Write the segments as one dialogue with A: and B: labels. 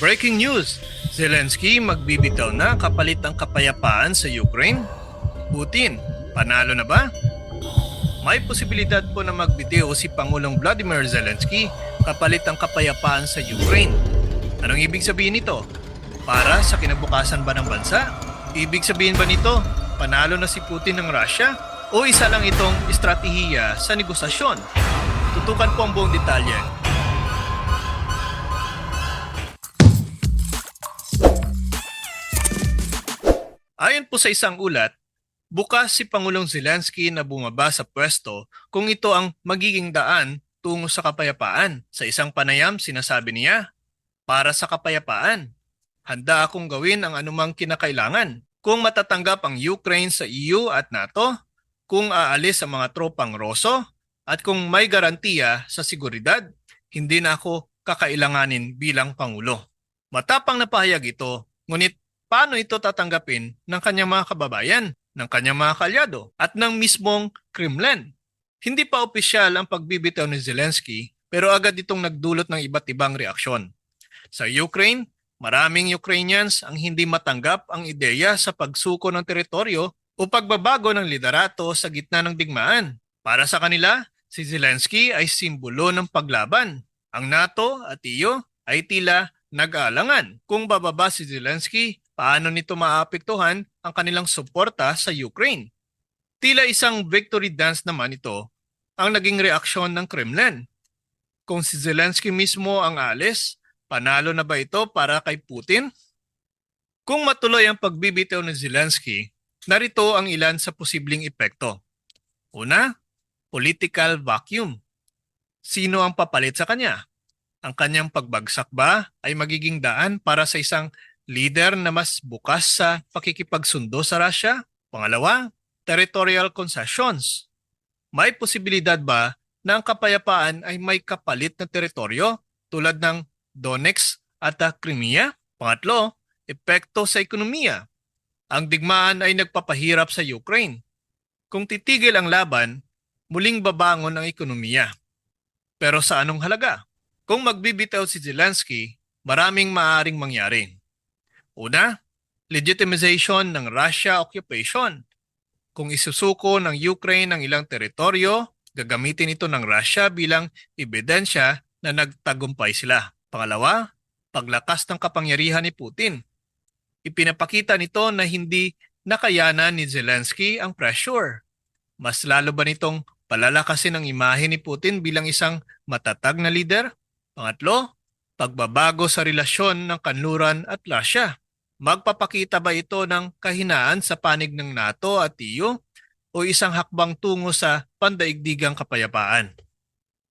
A: Breaking news! Zelensky magbibitaw na kapalit ng kapayapaan sa Ukraine? Putin, panalo na ba? May posibilidad po na magbitiw si Pangulong Vladimir Zelensky kapalit ng kapayapaan sa Ukraine. Anong ibig sabihin nito? Para sa kinabukasan ba ng bansa? Ibig sabihin ba nito, panalo na si Putin ng Russia? O isa lang itong estratehiya sa negosasyon? Tutukan po ang buong detalye sa isang ulat, bukas si Pangulong Zelensky na bumaba sa pwesto kung ito ang magiging daan tungo sa kapayapaan. Sa isang panayam, sinasabi niya, para sa kapayapaan, handa akong gawin ang anumang kinakailangan. Kung matatanggap ang Ukraine sa EU at NATO, kung aalis ang mga tropang Roso, at kung may garantiya sa seguridad, hindi na ako kakailanganin bilang Pangulo. Matapang na pahayag ito, ngunit paano ito tatanggapin ng kanyang mga kababayan, ng kanyang mga kalyado, at ng mismong Kremlin. Hindi pa opisyal ang pagbibitaw ni Zelensky pero agad itong nagdulot ng iba't ibang reaksyon. Sa Ukraine, maraming Ukrainians ang hindi matanggap ang ideya sa pagsuko ng teritoryo o pagbabago ng liderato sa gitna ng digmaan. Para sa kanila, si Zelensky ay simbolo ng paglaban. Ang NATO at EU ay tila nag-aalangan. Kung bababa si Zelensky, paano nito maapektuhan ang kanilang suporta sa Ukraine? Tila isang victory dance naman ito ang naging reaksyon ng Kremlin. Kung si Zelensky mismo ang alis, panalo na ba ito para kay Putin? Kung matuloy ang pagbibitaw ni Zelensky, narito ang ilan sa posibleng epekto. Una, political vacuum. Sino ang papalit sa kanya? Ang kanyang pagbagsak ba ay magiging daan para sa isang leader na mas bukas sa pakikipagsundo sa Russia? Pangalawa, territorial concessions. May posibilidad ba na ang kapayapaan ay may kapalit na teritoryo tulad ng Donetsk at ah, Crimea? Pangatlo, epekto sa ekonomiya. Ang digmaan ay nagpapahirap sa Ukraine. Kung titigil ang laban, muling babangon ang ekonomiya. Pero sa anong halaga? Kung magbibitaw si Zelensky, maraming maaaring mangyari. Una, legitimization ng Russia occupation. Kung isusuko ng Ukraine ang ilang teritoryo, gagamitin ito ng Russia bilang ebidensya na nagtagumpay sila. Pangalawa, paglakas ng kapangyarihan ni Putin. Ipinapakita nito na hindi nakayanan ni Zelensky ang pressure. Mas lalo ba nitong palalakasin ang imahe ni Putin bilang isang matatag na leader? Pangatlo, pagbabago sa relasyon ng kanluran at Russia. Magpapakita ba ito ng kahinaan sa panig ng NATO at EU o isang hakbang tungo sa pandaigdigang kapayapaan?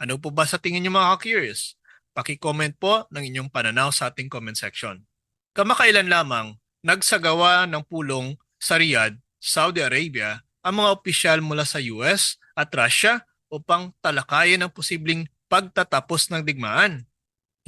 A: Ano po ba sa tingin niyo mga curious? Paki-comment po ng inyong pananaw sa ating comment section. Kamakailan lamang, nagsagawa ng pulong sa Riyadh, Saudi Arabia, ang mga opisyal mula sa US at Russia upang talakayin ang posibleng pagtatapos ng digmaan.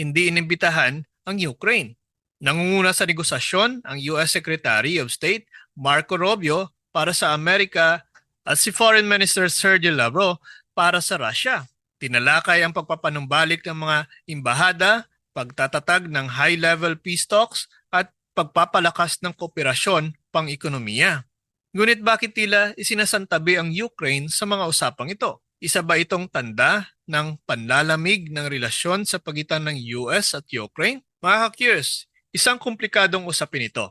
A: Hindi inimbitahan ang Ukraine. Nangunguna sa negosasyon ang US Secretary of State Marco Rubio para sa Amerika at si Foreign Minister Sergey Lavrov para sa Russia. Tinalakay ang pagpapanumbalik ng mga imbahada, pagtatatag ng high-level peace talks at pagpapalakas ng kooperasyon pang-ekonomiya. Ngunit bakit tila isinasantabi ang Ukraine sa mga usapang ito? Isa ba itong tanda ng panlalamig ng relasyon sa pagitan ng US at Ukraine? Mga ka-curious, isang komplikadong usapin ito.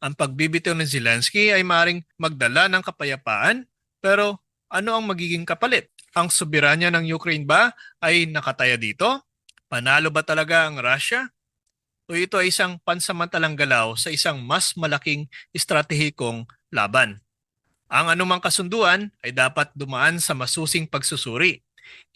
A: Ang pagbibitaw ng Zelensky ay maring magdala ng kapayapaan, pero ano ang magiging kapalit? Ang soberanya ng Ukraine ba ay nakataya dito? Panalo ba talaga ang Russia? O ito ay isang pansamantalang galaw sa isang mas malaking estratehikong laban? Ang anumang kasunduan ay dapat dumaan sa masusing pagsusuri.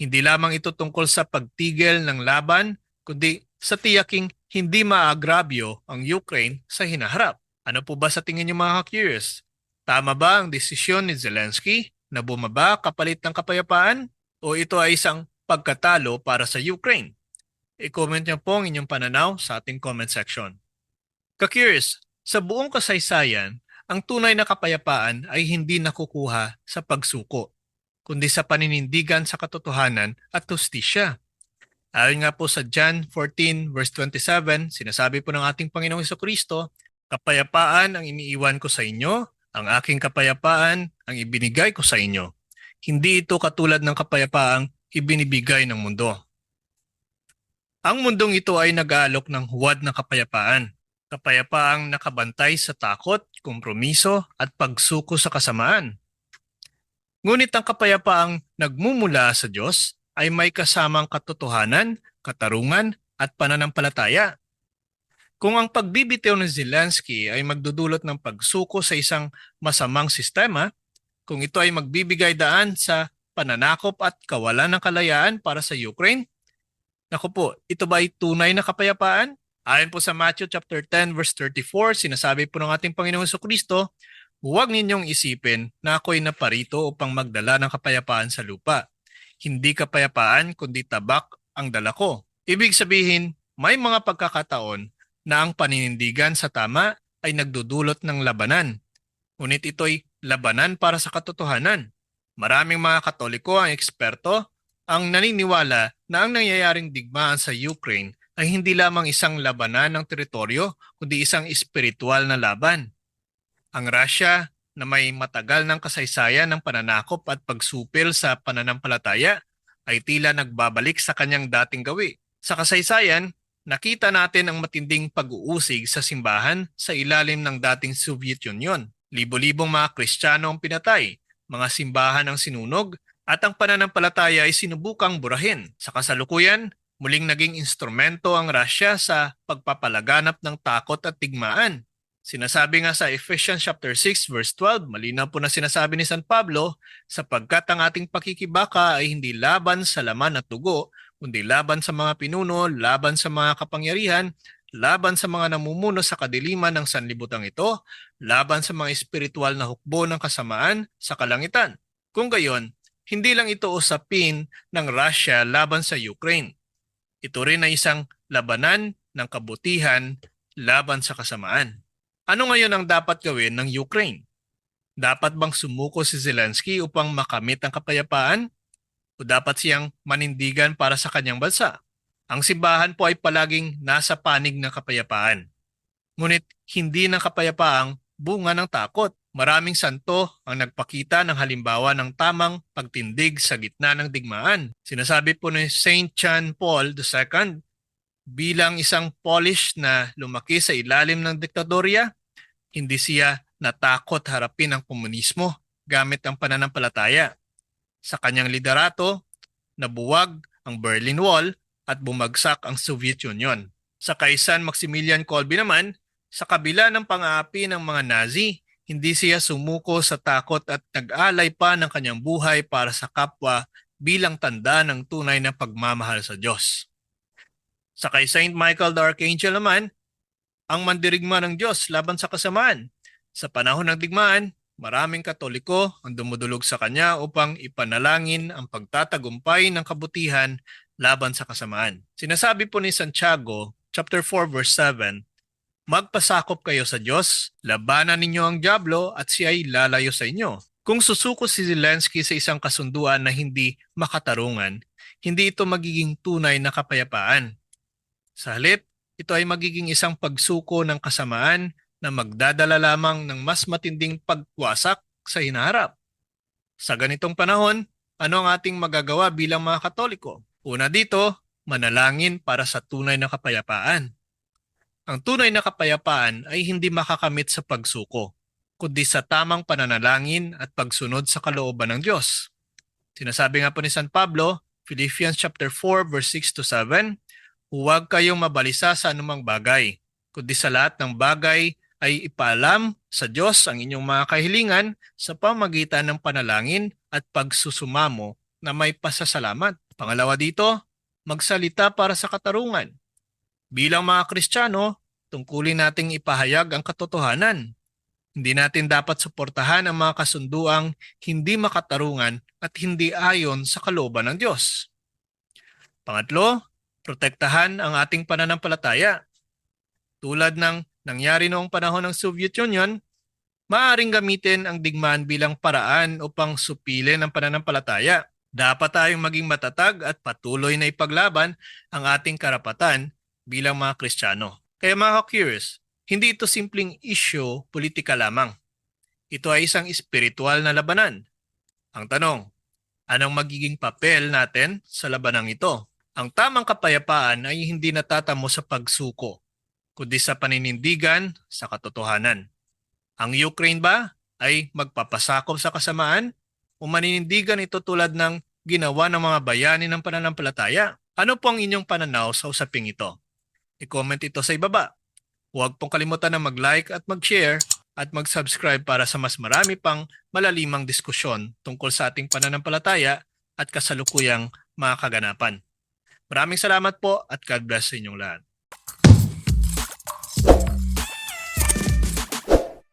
A: Hindi lamang ito tungkol sa pagtigil ng laban, kundi sa tiyaking hindi maagrabyo ang Ukraine sa hinaharap. Ano po ba sa tingin niyo mga curious? Tama ba ang desisyon ni Zelensky na bumaba kapalit ng kapayapaan? O ito ay isang pagkatalo para sa Ukraine? I-comment niyo po ang inyong pananaw sa ating comment section. Ka-curious, sa buong kasaysayan, ang tunay na kapayapaan ay hindi nakukuha sa pagsuko, kundi sa paninindigan sa katotohanan at hustisya. Ayon nga po sa John 14 verse 27, sinasabi po ng ating Panginoong Kristo, Kapayapaan ang iniiwan ko sa inyo, ang aking kapayapaan ang ibinigay ko sa inyo. Hindi ito katulad ng kapayapaang ibinibigay ng mundo. Ang mundong ito ay nag-aalok ng huwad ng kapayapaan. Kapayapaang nakabantay sa takot, kompromiso at pagsuko sa kasamaan. Ngunit ang kapayapaang nagmumula sa Diyos ay may kasamang katotohanan, katarungan at pananampalataya. Kung ang pagbibitiw ni Zelensky ay magdudulot ng pagsuko sa isang masamang sistema, kung ito ay magbibigay daan sa pananakop at kawalan ng kalayaan para sa Ukraine, naku po, ito ba ay tunay na kapayapaan? Ayon po sa Matthew chapter 10 verse 34, sinasabi po ng ating Panginoong Kristo, huwag ninyong isipin na ako'y naparito upang magdala ng kapayapaan sa lupa. Hindi kapayapaan kundi tabak ang dala ko. Ibig sabihin, may mga pagkakataon na ang paninindigan sa tama ay nagdudulot ng labanan. Ngunit ito'y labanan para sa katotohanan. Maraming mga katoliko ang eksperto ang naniniwala na ang nangyayaring digmaan sa Ukraine ay hindi lamang isang labanan ng teritoryo kundi isang espiritual na laban. Ang Russia na may matagal ng kasaysayan ng pananakop at pagsupil sa pananampalataya ay tila nagbabalik sa kanyang dating gawi. Sa kasaysayan, nakita natin ang matinding pag-uusig sa simbahan sa ilalim ng dating Soviet Union. Libo-libong mga Kristiyano ang pinatay, mga simbahan ang sinunog, at ang pananampalataya ay sinubukang burahin. Sa kasalukuyan, muling naging instrumento ang Russia sa pagpapalaganap ng takot at tigmaan. Sinasabi nga sa Ephesians chapter 6 verse 12, malinaw po na sinasabi ni San Pablo, sapagkat ang ating pakikibaka ay hindi laban sa laman at dugo, kundi laban sa mga pinuno, laban sa mga kapangyarihan, laban sa mga namumuno sa kadiliman ng sanlibutan ito, laban sa mga espiritual na hukbo ng kasamaan sa kalangitan. Kung gayon, hindi lang ito usapin ng Russia laban sa Ukraine. Ito rin ay isang labanan ng kabutihan laban sa kasamaan. Ano ngayon ang dapat gawin ng Ukraine? Dapat bang sumuko si Zelensky upang makamit ang kapayapaan? O dapat siyang manindigan para sa kanyang bansa? Ang simbahan po ay palaging nasa panig ng kapayapaan. Ngunit hindi ng kapayapaang bunga ng takot. Maraming santo ang nagpakita ng halimbawa ng tamang pagtindig sa gitna ng digmaan. Sinasabi po ni St. John Paul II, bilang isang Polish na lumaki sa ilalim ng diktadorya, hindi siya natakot harapin ang komunismo gamit ang pananampalataya. Sa kanyang liderato, nabuwag ang Berlin Wall at bumagsak ang Soviet Union. Sa kaisan Maximilian Kolbe naman, sa kabila ng pang-aapi ng mga Nazi, hindi siya sumuko sa takot at nag-alay pa ng kanyang buhay para sa kapwa bilang tanda ng tunay na pagmamahal sa Diyos. Sa kay Saint Michael the Archangel naman, ang mandirigma ng Diyos laban sa kasamaan. Sa panahon ng digmaan, maraming katoliko ang dumudulog sa kanya upang ipanalangin ang pagtatagumpay ng kabutihan laban sa kasamaan. Sinasabi po ni Santiago, chapter 4 verse 7, Magpasakop kayo sa Diyos, labanan ninyo ang Diablo at siya ay lalayo sa inyo. Kung susuko si Zelensky sa isang kasunduan na hindi makatarungan, hindi ito magiging tunay na kapayapaan. Sa ito ay magiging isang pagsuko ng kasamaan na magdadala lamang ng mas matinding pagwasak sa hinaharap. Sa ganitong panahon, ano ang ating magagawa bilang mga Katoliko? Una dito, manalangin para sa tunay na kapayapaan. Ang tunay na kapayapaan ay hindi makakamit sa pagsuko, kundi sa tamang pananalangin at pagsunod sa kalooban ng Diyos. Sinasabi nga po ni San Pablo, Philippians chapter 4 verse 6 to 7, Huwag kayong mabalisa sa anumang bagay, kundi sa lahat ng bagay ay ipaalam sa Diyos ang inyong mga kahilingan sa pamagitan ng panalangin at pagsusumamo na may pasasalamat. Pangalawa dito, magsalita para sa katarungan. Bilang mga Kristiyano, tungkulin nating ipahayag ang katotohanan. Hindi natin dapat suportahan ang mga kasunduang hindi makatarungan at hindi ayon sa kalooban ng Diyos. Pangatlo, protektahan ang ating pananampalataya. Tulad ng nangyari noong panahon ng Soviet Union, maaaring gamitin ang digmaan bilang paraan upang supilin ang pananampalataya. Dapat tayong maging matatag at patuloy na ipaglaban ang ating karapatan bilang mga Kristiyano. Kaya mga curious, hindi ito simpleng issue politika lamang. Ito ay isang espiritual na labanan. Ang tanong, anong magiging papel natin sa labanang ito? Ang tamang kapayapaan ay hindi natatamo sa pagsuko, kundi sa paninindigan sa katotohanan. Ang Ukraine ba ay magpapasakop sa kasamaan o maninindigan ito tulad ng ginawa ng mga bayani ng pananampalataya? Ano po ang inyong pananaw sa usaping ito? I-comment ito sa ibaba. Huwag pong kalimutan na mag-like at mag-share at mag-subscribe para sa mas marami pang malalimang diskusyon tungkol sa ating pananampalataya at kasalukuyang mga kaganapan. Maraming salamat po at God bless sa inyong lahat.